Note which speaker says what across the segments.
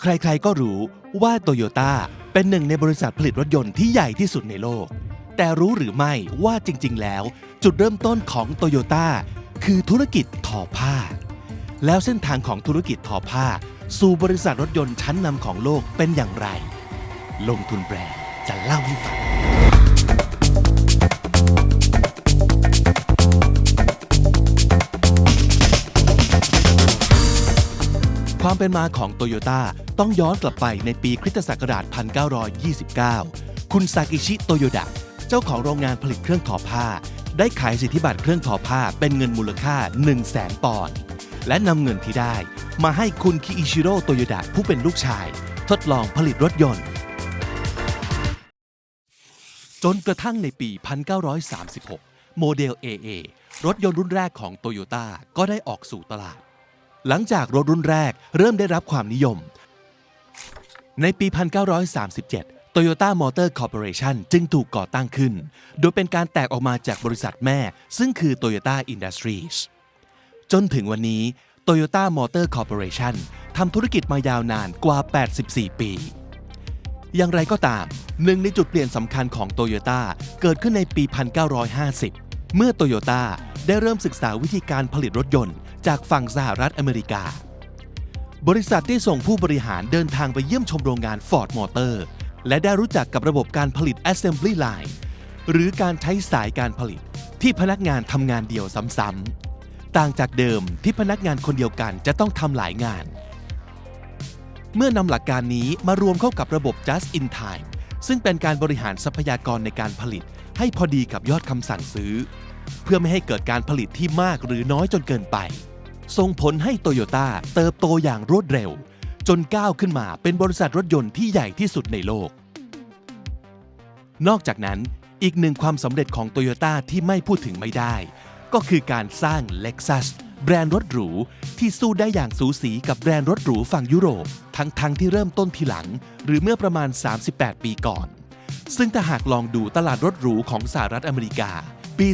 Speaker 1: ใครๆก็รู้ว่าโตโยต้าเป็นหนึ่งในบริษัทผลิตรถยนต์ที่ใหญ่ที่สุดในโลก แต่รู้หรือไม่ว่าจริง ๆ แล้ว จุดเริ่มต้นของโตโยต้าคือธุรกิจทอผ้า แล้วเส้นทางของธุรกิจทอผ้า สู่บริษัทรถยนต์ชั้นนำของโลกเป็นอย่างไร ลงทุนแบรนด์จะเล่าให้ฟัง เป็นมาของโตโยต้าต้องย้อนกลับไปในปีคริสตศักราช 1929 คุณซากิชิโตโยดะเจ้าของโรงงานผลิตเครื่องทอผ้า ได้ขายสิทธิบัตรเครื่องทอผ้าเป็นเงินมูลค่า 1 0 0 0 0แสนปอนด์และนำเงินที่ได้ มาให้คุณคิอิชิโร่โตโยดะผู้เป็นลูกชาย ทดลองผลิตรถยนต์ จนกระทั่งในปี 1936 โมเดล AA รถยนต์รุ่นแรกของโตโยต้าก็ได้ออกสู่ตลาด หลังจากรถรุ่นแรกเริ่มได้รับความนิยม ในปี 1937 Toyota Motor Corporation จึงถูกก่อตั้งขึ้น โดยเป็นการแตกออกมาจากบริษัทแม่ ซึ่งคือ Toyota Industries จนถึงวันนี้ Toyota Motor Corporation ทำธุรกิจมายาวนานกว่า 84 ปี อย่างไรก็ตาม หนึ่งในจุดเปลี่ยนสำคัญของโตโยต้าเกิดขึ้นในปี 1950 เมื่อโตโยต้าได้เริ่มศึกษาวิธีการผลิตรถยนต์ จากฝั่งสหรัฐอเมริกา บริษัทได้ส่งผู้บริหารเดินทางไปเยี่ยมชมโรงงาน Ford Motor และได้รู้จักกับระบบการผลิต Assembly Line หรือการใช้สายการผลิตที่พนักงานทำงานเดียวซ้ำๆ ต่างจากเดิมที่พนักงานคนเดียวกันจะต้องทำหลายงาน เมื่อนำหลักการนี้มารวมเข้ากับระบบ just in time ซึ่งเป็นการบริหารทรัพยากรในการผลิต ให้พอดีกับยอดคำสั่งซื้อ เพื่อไม่ให้เกิดการผลิตที่มากหรือน้อยจนเกินไป ส่งผลให้โตโยต้าเติบโตอย่างรวดเร็ว จนก้าวขึ้นมาเป็นบริษัทรถยนต์ที่ใหญ่ที่สุดในโลก นอกจากนั้นอีกหนึ่งความสำเร็จของโตโยต้าที่ไม่พูดถึงไม่ได้ ก็คือการสร้าง Lexus แบรนด์รถหรู ที่สู้ได้อย่างสูสีกับแบรนด์รถหรูฝั่งยุโรป ทั้งๆทที่เริ่มต้นทีหลัง หรือเมื่อประมาณ 38 ปีก่อน ซึ่งถ้าหากลองดูตลาดรถหรูของสหรัฐอเมริกา ปี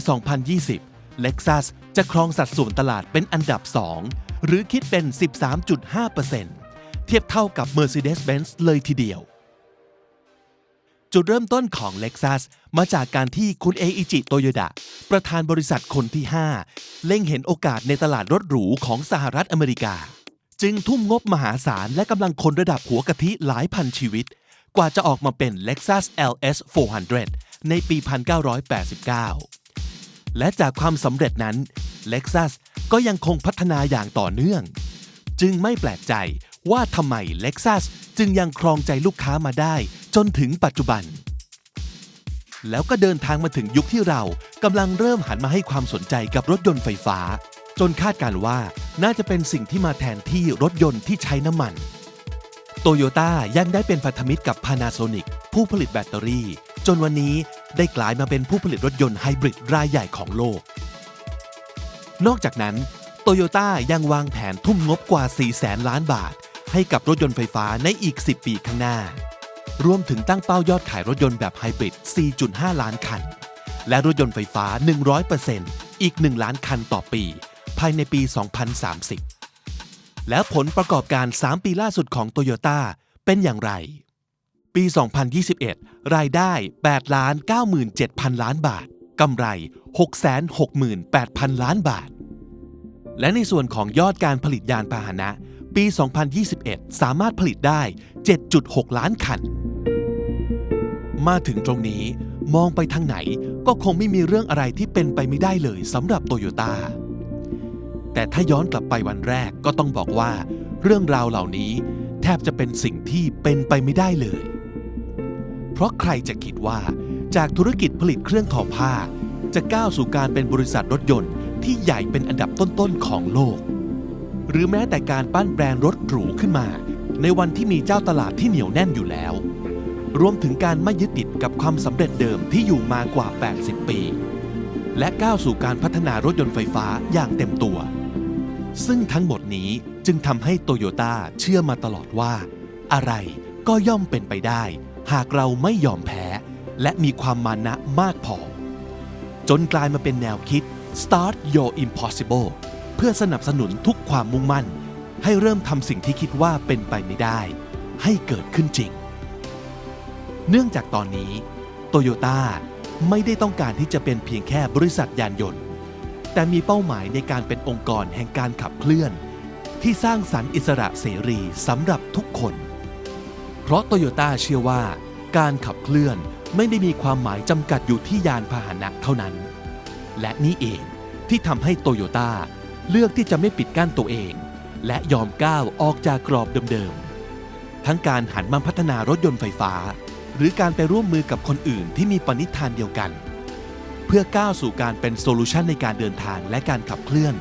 Speaker 1: 2020 Lexus จะครองสัดส่วนตลาดเป็นอันดับ 2 หรือคิดเป็น 13.5%เทียบเท่ากับ Mercedes-Benz เลยทีเดียว จุดเริ่มต้นของ Lexus มาจากการที่คุณเออิจิโตโยดะประธานบริษัทคนที่ 5 เล็งเห็นโอกาสในตลาดรถหรูของสหรัฐอเมริกา จึงทุ่มงบมหาศาลและกำลังคนระดับหัวกะทิหลายพันชีวิต กว่าจะออกมาเป็น Lexus LS 400 ในปี 1989 และจากความสำเร็จนั้น Lexus ก็ยังคงพัฒนาอย่างต่อเนื่อง จึงไม่แปลกใจว่าทำไม Lexus จึงยังครองใจลูกค้ามาได้ จนถึงปัจจุบัน แล้วก็เดินทางมาถึงยุคที่เรากำลังเริ่มหันมาให้ความสนใจกับรถยนต์ไฟฟ้า จนคาดการณ์ว่าน่าจะเป็นสิ่งที่มาแทนที่รถยนต์ที่ใช้น้ำมันโตโยต้ายังได้เป็นพันธมิตรกับ Panasonic ผู้ผลิตแบตเตอรี่ จนวันนี้ได้กลายมาเป็นผู้ผลิตรถยนต์ไฮบริดรายใหญ่ของโลก นอกจากนั้นโตโยต้ายังวางแผนทุ่มงบกว่า 4 แสนล้านบาท ให้กับรถยนต์ไฟฟ้าในอีก 10 ปีข้างหน้า รวมถึงตั้งเป้ายอดขายรถยนต์แบบไฮบริด 4.5 ล้านคัน และรถยนต์ไฟฟ้า 100%อีก 1 ล้านคันต่อปี ภายในปี 2030 แล้วผลประกอบการ 3 ปีล่าสุดของโตโยต้าเป็นอย่างไร ปี 2021 รายได้ 8 ล้าน 97พันล้านบาท กำไร 668,000 ล้านบาท และในส่วนของยอดการผลิตยานพาหนะ ปี 2021 สามารถผลิตได้ 7.6 ล้านคัน มาถึงตรงนี้มองไปทางไหนก็คงไม่มีเรื่องอะไรที่เป็นไปไม่ได้เลยสำหรับโตโยต้าแต่ถ้าย้อนกลับไปวันแรกก็ต้องบอกว่า เรื่องราวเหล่านี้ แทบจะเป็นสิ่งที่เป็นไปไม่ได้เลย เพราะใครจะคิดว่า จากธุรกิจผลิตเครื่องทอผ้า จะก้าวสู่การเป็นบริษัทรถยนต์ที่ใหญ่เป็นอันดับต้นๆของโลก หรือแม้แต่การปั้นแบรนด์รถหรูขึ้นมา ในวันที่มีเจ้าตลาดที่เหนียวแน่นอยู่แล้ว รวมถึงการไม่ยึดติดกับความสำเร็จเดิมที่อยู่มากว่า 80 ปี และก้าวสู่การพัฒนารถยนต์ไฟฟ้าอย่างเต็มตัว ซึ่งทั้งหมดนี้จึงทำให้โตโยต้าเชื่อมาตลอดว่า อะไรก็ย่อมเป็นไปได้ หากเราไม่ยอมแพ้ และมีความมานะมากพอ จนกลายมาเป็นแนวคิด Start Your Impossible เพื่อสนับสนุนทุกความมุ่งมั่น ให้เริ่มทำสิ่งที่คิดว่าเป็นไปไม่ได้ ให้เกิดขึ้นจริง เนื่องจากตอนนี้โตโยต้าไม่ได้ต้องการที่จะเป็นเพียงแค่บริษัทยานยนต์ แต่มีเป้าหมายในการเป็นองค์กรแห่งการขับเคลื่อน ที่สร้างสรรค์อิสระเสรีสำหรับทุกคน เพราะโตโยต้าเชื่อว่า การขับเคลื่อน ไม่ได้มีความหมายจำกัดอยู่ที่ยานพาหนะเท่านั้น และนี่เองที่ทำให้โตโยต้าเลือกที่จะไม่ปิดกั้นตัวเอง และยอมก้าวออกจากกรอบเดิมๆ ทั้งการหันมาพัฒนารถยนต์ไฟฟ้า หรือการไปร่วมมือกับคนอื่นที่มีปณิธานเดียวกัน เพื่อก้าวสู่การเป็นโซลูชันในการเดินทางและการขับเคลื่อน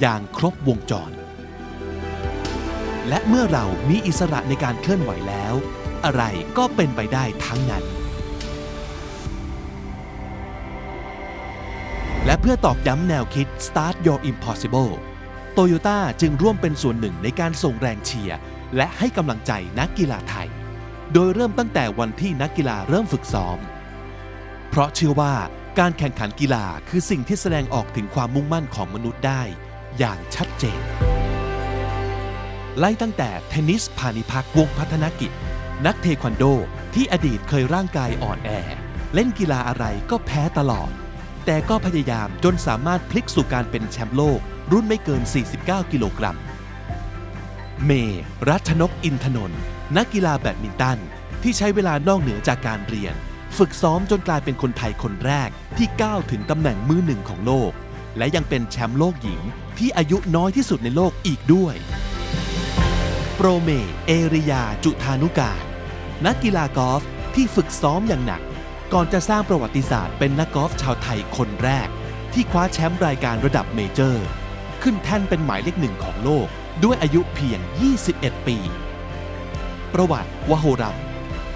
Speaker 1: อย่างครบวงจร และเมื่อเรามีอิสระในการเคลื่อนไหวแล้ว อะไรก็เป็นไปได้ทั้งนั้น และเพื่อตอกย้ำแนวคิด Start Your Impossible Toyota จึงร่วมเป็นส่วนหนึ่งในการส่งแรงเชียร์ และให้กำลังใจนักกีฬาไทย โดยเริ่มตั้งแต่วันที่นักกีฬาเริ่มฝึกซ้อม เพราะเชื่อว่าการแข่งขันกีฬาคือสิ่งที่แสดงออกถึงความมุ่งมั่นของมนุษย์ได้ อย่างชัดเจน ไล่ตั้งแต่เทนนิสพานิพักวงพัฒนกิจ นักเทควันโดที่อดีตเคยร่างกายอ่อนแอ เล่นกีฬาอะไรก็แพ้ตลอด แต่ก็พยายามจนสามารถพลิกสู่การเป็นแชมป์โลก รุ่นไม่เกิน 49 กิโลกรัม เม รัชนกอินทนนท์นักกีฬาแบดมินตัน ที่ใช้เวลานอกเหนือจากการเรียน ฝึกซ้อมจนกลายเป็นคนไทยคนแรกที่ก้าวถึงตำแหน่งมือหนึ่งของโลก และยังเป็นแชมป์โลกหญิงที่อายุน้อยที่สุดในโลกอีกด้วย โปรเม เอริยาจุธานุการ นักกีฬากอล์ฟที่ฝึกซ้อมอย่างหนัก ก่อนจะสร้างประวัติศาสตร์เป็นนักกอล์ฟชาวไทยคนแรก ที่คว้าแชมป์รายการระดับเมเจอร์ ขึ้นแท่นเป็นหมายเลขหนึ่งของโลก ด้วยอายุเพียง 21 ปี ประวัติวโหรัม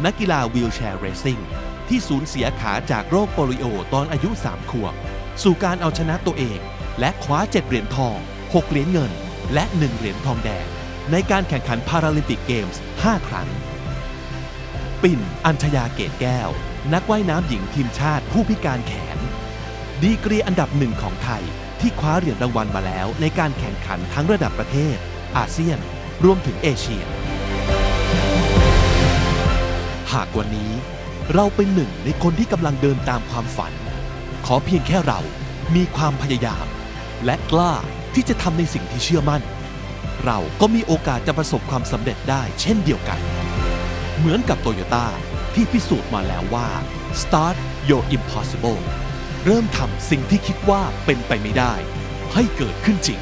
Speaker 1: นักกีฬาวีลแชร์เรซิ่งที่สูญเสียขาจากโรคโปลิโอตอนอายุ 3 ขวบ สู่การเอาชนะตัวเอง และคว้า 7 เหรียญทอง 6 เหรียญเงิน และ 1 เหรียญทองแดง ในการแข่งขันพาราลิมปิกเกมส์ 5 ครั้ง ปิ่น อัญชยาเกตแก้ว นักว่ายน้ำหญิงทีมชาติผู้พิการแขน ดีกรีอันดับหนึ่งของไทย ที่คว้าเหรียญรางวัลมาแล้ว ในการแข่งขันทั้งระดับประเทศ อาเซียน รวมถึงเอเชีย หากวันนี้เราเป็นหนึ่งในคนที่กำลังเดินตามความฝัน ขอเพียงแค่เรามีความพยายาม และกล้าที่จะทำในสิ่งที่เชื่อมั่น เราก็มีโอกาสจะประสบความสำเร็จได้เช่นเดียวกัน เหมือนกับโตโยต้า ที่พิสูจน์มาแล้วว่า start your impossible เริ่มทำสิ่งที่คิดว่าเป็นไปไม่ได้ ให้เกิดขึ้นจริง